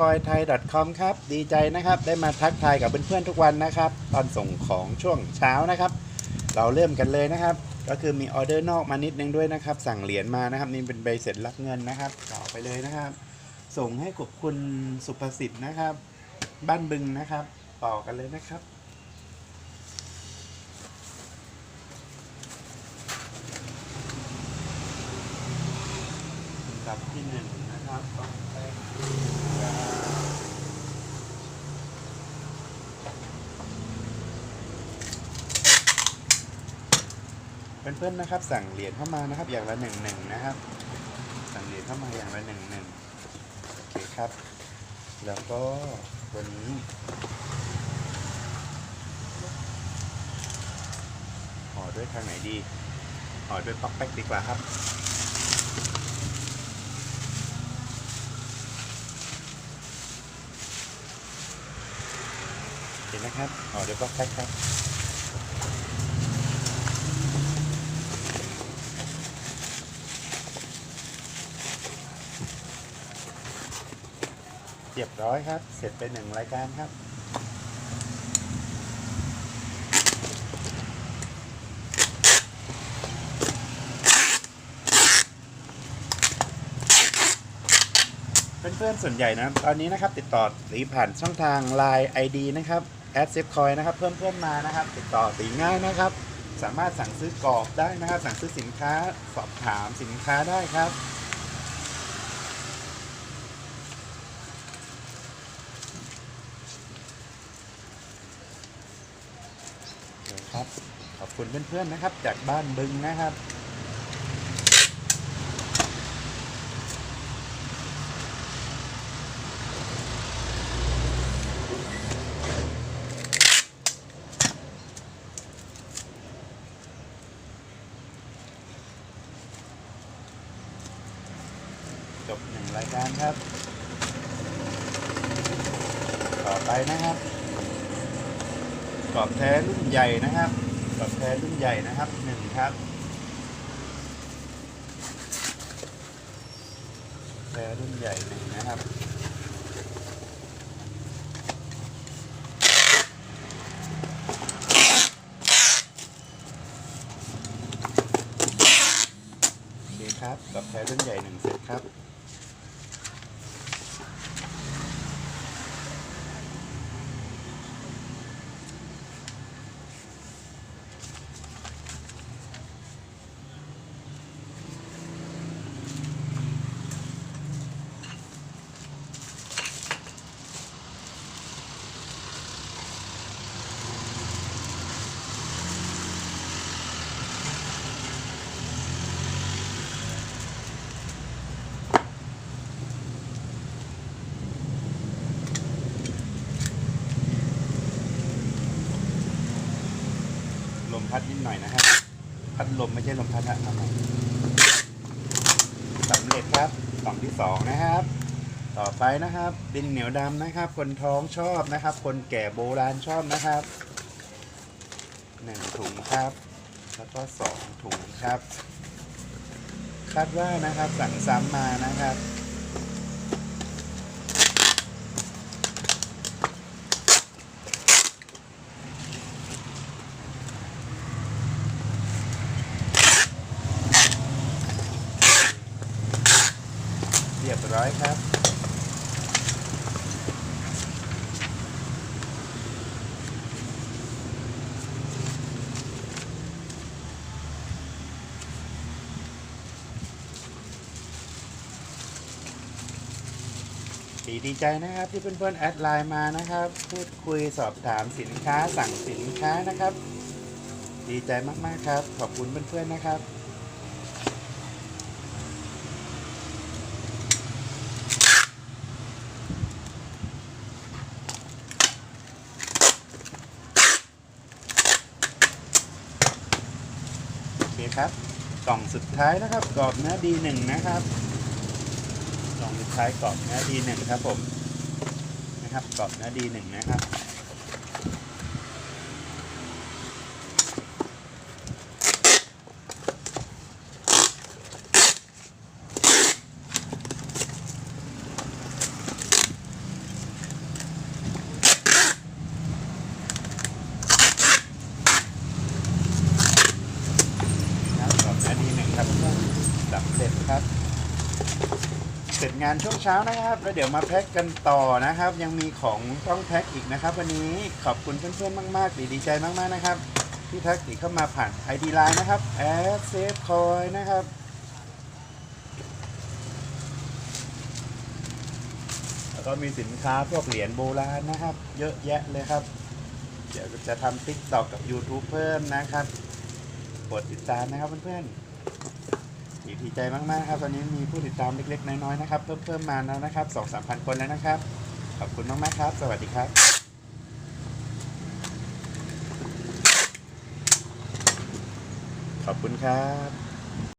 c o i t h a i c o m ครับ ดีใจนะครับ ได้มาทักทายกับเพื่อนๆทุกวันนะครับ ตอนส่งของช่วงเช้านะครับ เราเริ่มกันเลยนะครับ ก็คือมีออเดอร์นอกมานิดนึงด้วยนะครับ สั่งเหรียญมานะครับ นี่เป็นใบเสร็จรับเงินนะครับต่อไปเลยนะครับ ส่งให้กับคุณสุภสิทธิ์นะครับ บ้านบึงนะครับ ต่อกันเลยนะครับลำที่หนึ่งนะครับต่อไป เพื่อนๆนะครับ สั่งเหรียญเข้ามานะครับ อย่างละหนึ่งหนึ่งนะครับ สั่งเหรียญเข้ามาอย่างละหนึ่งหนึ่งโอเคครับ แล้วก็ตัวนี้ห่อด้วยทางไหนดีห่อด้วยป๊อกแป๊กดีกว่าครับเห็นนะครับอ๋อดี๋ยวก็แพ็คครับ รียบร้อยครับ เสร็จไปหนึ่งรายการครับเพื่อนๆส่วนใหญ่นะตอนนี้นะครับติดต่อสีผ่านช่องทาง Line ID นะครับแอดเซฟคอยนะครับเพิ่มเพื่อนมานะครับ ติดต่อสีง่ายนะครับ สามารถสั่งซื้อกรอบได้นะครับ สั่งซื้อสินค้าสอบถามสินค้าได้ครับ โอเครับ ขอบคุณเพื่อนๆนะครับ จากบ้านบึงนะครับจบหนึ่งรายการครับ ต่อไปนะครับ กรอบแท้รุ่นใหญ่นะครับกรอบแท้รุ่นใหญ่นะครับหนึ่งครับแท้รุ่นใหญ่หนึ่งนะครับโอเคครับกรอบแท้รุ่นใหญ่หนึ่งเสร็จครับ มพัดนิดหน่อยนะครับพัดลมไม่ใช่ลมพัดนะทำไมสำเร็จครับกล่องที่สองนะครับ ต่อไปนะครับ ดินเหนียวดำนะครับ คนท้องชอบนะครับ คนแก่โบราณชอบนะครับหนึ่งถุงครับ แล้วก็สองถุงครับ คาดว่านะครับสั่งซ้ำมานะครับ เร้อยครับดีดีใจนะครับที่เพื่อนๆแอดไลน์มานะครับ พูดคุยสอบถามสินค้าสั่งสินค้านะครับ ดีใจมากๆครับ ขอบคุณเพื่อนๆนะครับ คครับกล่องสุดท้ายนะครับกรอบเนื้อดีหนึ่งนะครับกล่องสุดท้ายกรอบเนื้อดีหนึ่งครับผมนะครับกรอบเนื้อดีหนึ่งนะครับ เสร็จครับ เสร็จงานช่วงเช้านะครับ แล้วเดี๋ยวมาแพ็คกันต่อนะครับ ยังมีของต้องแพ็คอีกนะครับ วันนี้ขอบคุณเพื่อนๆมากๆดีดีใจมากๆนะครับ ที่ทักติเข้ามาผ่าน ID Line นะครับแอดเซฟคอยนะครับแล้วก็มีสินค้าพวกเหรียญโบราณนะครับ เยอะแยะเลยครับ เดี๋ยวจะทำ TikTok กับ YouTube เพิ่มนะครับ กดติดตามนะครับเพื่อนๆ ดีใจมากๆครับตอนนี้มีผู้ติดตามเล็กๆ น้อยๆนะครับเพิ่มเพิ่มมาแล้วนะครับสองสามพันคนแล้วนะครับ ขอบคุณมากๆครับ สวัสดีครับขอบคุณครับ